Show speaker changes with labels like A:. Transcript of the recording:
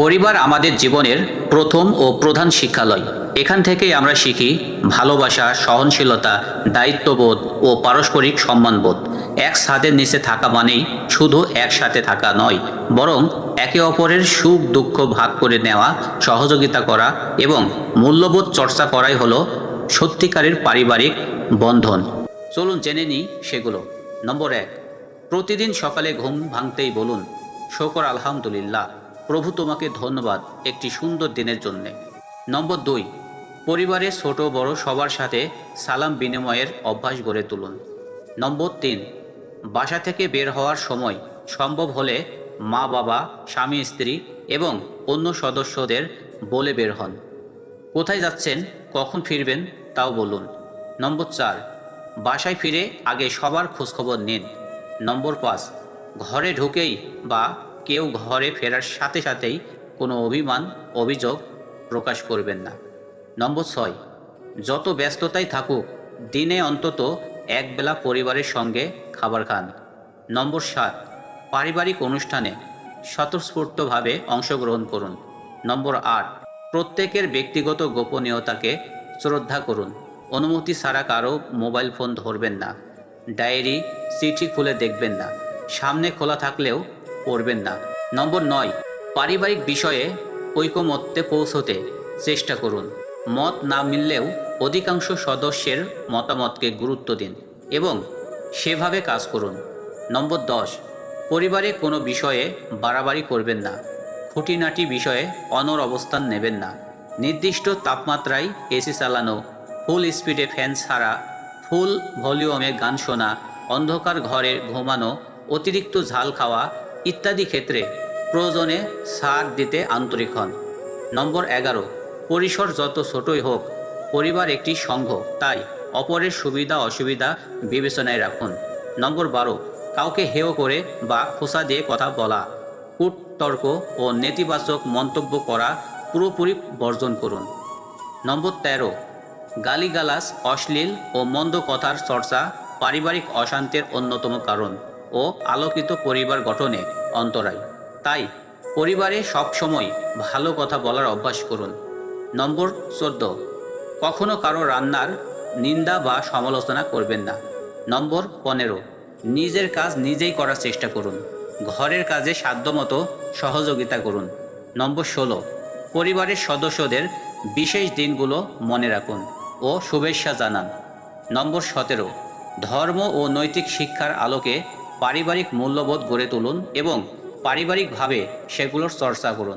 A: পরিবার আমাদের জীবনের প্রথম ও প্রধান শিক্ষালয়। এখান থেকেই আমরা শিখি ভালোবাসা, সহনশীলতা, দায়িত্ববোধ ও পারস্পরিক সম্মানবোধ। এক ছাদের নিচে থাকা মানেই শুধু একসাথে থাকা নয়, বরং একে অপরের সুখ, দুঃখ ভাগ করে নেওয়া, সহযোগিতা করা এবং মূল্যবোধ চর্চা করাই হলো সত্যিকারের পারিবারিক বন্ধন। চলুন জেনে নিই সেগুলো। নম্বর এক, প্রতিদিন সকালে ঘুম ভাঙতেই বলুন, শকর আলহামদুলিল্লাহ। প্রভু তোমাকে ধন্যবাদ একটি সুন্দর দিনের জন্যে। নম্বর দুই, পরিবারের ছোট বড় সবার সাথে সালাম বিনিময়ের অভ্যাস গড়ে তুলুন। নম্বর তিন, বাসা থেকে বের হওয়ার সময় সম্ভব হলে মা বাবা, স্বামী স্ত্রী এবং অন্য সদস্যদের বলে বের হন। কোথায় যাচ্ছেন, কখন ফিরবেন, তাও বলুন। নম্বর চার, বাসায় ফিরে আগে সবার খোঁজখবর নিন। নম্বর পাঁচ, ঘরে ঢুকেই বা কেউ ঘরে ফেরার সাথে সাথেই কোনো অভিমান, অভিযোগ প্রকাশ করবেন না। নম্বর ছয়, যত ব্যস্ততাই থাকুক, দিনে অন্তত একবেলা পরিবারের সঙ্গে খাবার খান। নম্বর সাত, পারিবারিক অনুষ্ঠানে স্বতঃস্ফূর্তভাবে অংশগ্রহণ করুন। নম্বর আট, প্রত্যেকের ব্যক্তিগত গোপনীয়তাকে শ্রদ্ধা করুন। অনুমতি ছাড়া কারও মোবাইল ফোন ধরবেন না। ডায়েরি, চিঠি খুলে দেখবেন না। সামনে খোলা থাকলেও পড়বেন না। নম্বর নয়, পারিবারিক বিষয়ে ঐকমত্যে পৌঁছতে চেষ্টা করুন। মত না মিললেও অধিকাংশ সদস্যের মতামতকে গুরুত্ব দিন এবং সেভাবে কাজ করুন। নম্বর দশ, পরিবারে কোনো বিষয়ে বাড়াবাড়ি করবেন না। খুঁটিনাটি বিষয়ে অনর অবস্থান নেবেন না। নির্দিষ্ট তাপমাত্রায় এসি চালানো, ফুল স্পিডে ফ্যান ছাড়া, ফুল ভলিউমে গান শোনা, অন্ধকার ঘরে ঘুমানো, অতিরিক্ত ঝাল খাওয়া ইত্যাদি ক্ষেত্রে প্রয়োজনে সার দিতে আন্তরিক হন। নম্বর এগারো, পরিসর যত ছোটই হোক, পরিবার একটি সংঘ, তাই অপরের সুবিধা অসুবিধা বিবেচনায় রাখুন। নম্বর বারো, কাউকে হেয় করে বা খোসা দিয়ে কথা বলা, কূটতর্ক ও নেতিবাচক মন্তব্য করা পুরোপুরি বর্জন করুন। নম্বর তেরো গালিগালাস অশ্লীল ও মন্দ কথার চর্চা পারিবারিক অশান্তির অন্যতম কারণ। ও আলোকিত পরিবার গঠনে অন্তরায়। তাই পরিবারে সবসময় ভালো কথা বলার অভ্যাস করুন। নম্বর চোদ্দ। কখনো কারও রান্নার নিন্দা বা সমালোচনা করবেন না। নম্বর পনেরো। নিজের কাজ নিজেই করার চেষ্টা করুন। ঘরের কাজে সাধ্যমতো সহযোগিতা করুন। নম্বর ষোলো। পরিবারের সদস্যদের বিশেষ দিনগুলো মনে রাখুন ও শুভেচ্ছা জানান। নম্বর সতেরো। ধর্ম ও নৈতিক শিক্ষার আলোকে পারিবারিক মূল্যবোধ গড়ে তুলুন এবং পারিবারিকভাবে সেগুলোর চর্চা করুন।